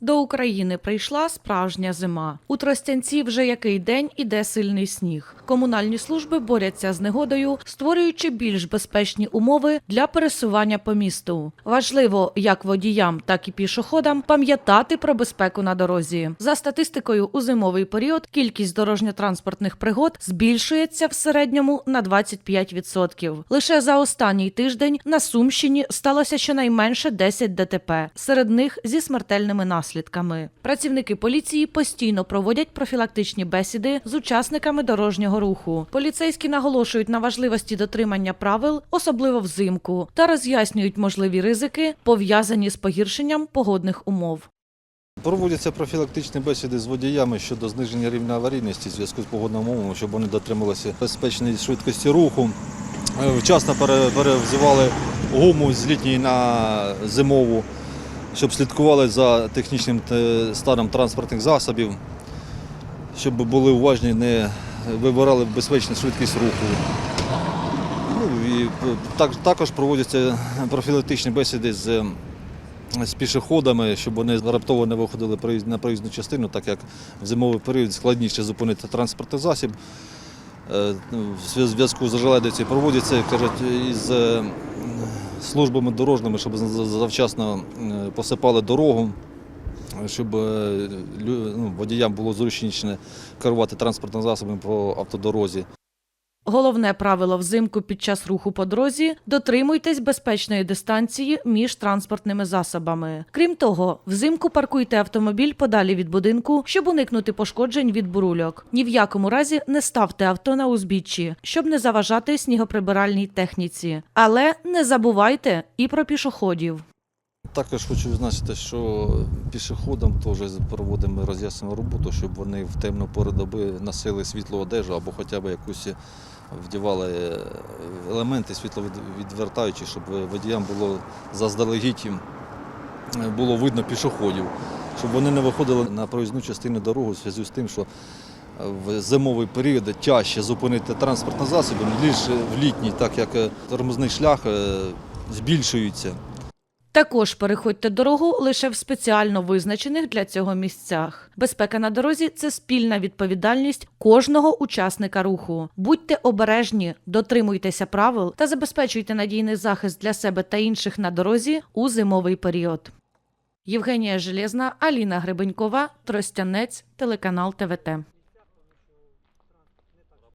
До України прийшла справжня зима. У Тростянці вже який день іде сильний сніг. Комунальні служби борються з негодою, створюючи більш безпечні умови для пересування по місту. Важливо як водіям, так і пішоходам пам'ятати про безпеку на дорозі. За статистикою, у зимовий період кількість дорожньо-транспортних пригод збільшується в середньому на 25%. Лише за останній тиждень на Сумщині сталося щонайменше 10 ДТП, серед них зі смертельними наслідками. Працівники поліції постійно проводять профілактичні бесіди з учасниками дорожнього руху. Поліцейські наголошують на важливості дотримання правил, особливо взимку, та роз'яснюють можливі ризики, пов'язані з погіршенням погодних умов. Проводяться профілактичні бесіди з водіями щодо зниження рівня аварійності в зв'язку з погодними умовами, щоб вони дотрималися безпечної швидкості руху. Е, Вчасно пере- перевзивали гуму з літньої на зимову, щоб слідкували за технічним станом транспортних засобів, щоб були уважні, не вибирали безпечну швидкість руху. Ну, і так, також проводяться профілактичні бесіди з з пішоходами, щоб вони раптово не виходили на проїзну частину, так як в зимовий період складніше зупинити транспортний засіб. Е, ну, В зв'язку з желедицею проводяться кажуть, із е, службами дорожніми, щоб за- завчасно е, посипали дорогу, щоб ну, водіям було зручніше керувати транспортним засобом по автодорозі. Головне правило взимку під час руху по дорозі дотримуйтесь безпечної дистанції між транспортними засобами. Крім того, взимку паркуйте автомобіль подалі від будинку, щоб уникнути пошкоджень від бурульок. Ні в якому разі не ставте авто на узбіччі, щоб не заважати снігоприбиральній техніці. Але не забувайте і про пішоходів. Також хочу відзначити, що пішоходам теж проводимо роз'яснену роботу, щоб вони в темну пору доби носили світлу одежу або хоча б якусь вдівали е, елементи світловідвертаючі, щоб водіям було заздалегідь е, було видно пішоходів, щоб вони не виходили на проїзну частину дороги в зв'язку з тим, що в зимовий період тяжче зупинити транспортні засоби, ніж в літній, так як е, тормозний шлях е, збільшується. Також переходьте дорогу лише в спеціально визначених для цього місцях. Безпека на дорозі це спільна відповідальність кожного учасника руху. Будьте обережні, дотримуйтеся правил та забезпечуйте надійний захист для себе та інших на дорозі у зимовий період. Євгенія Железна, Аліна Гребенькова, Тростянець, телеканал ТВТ.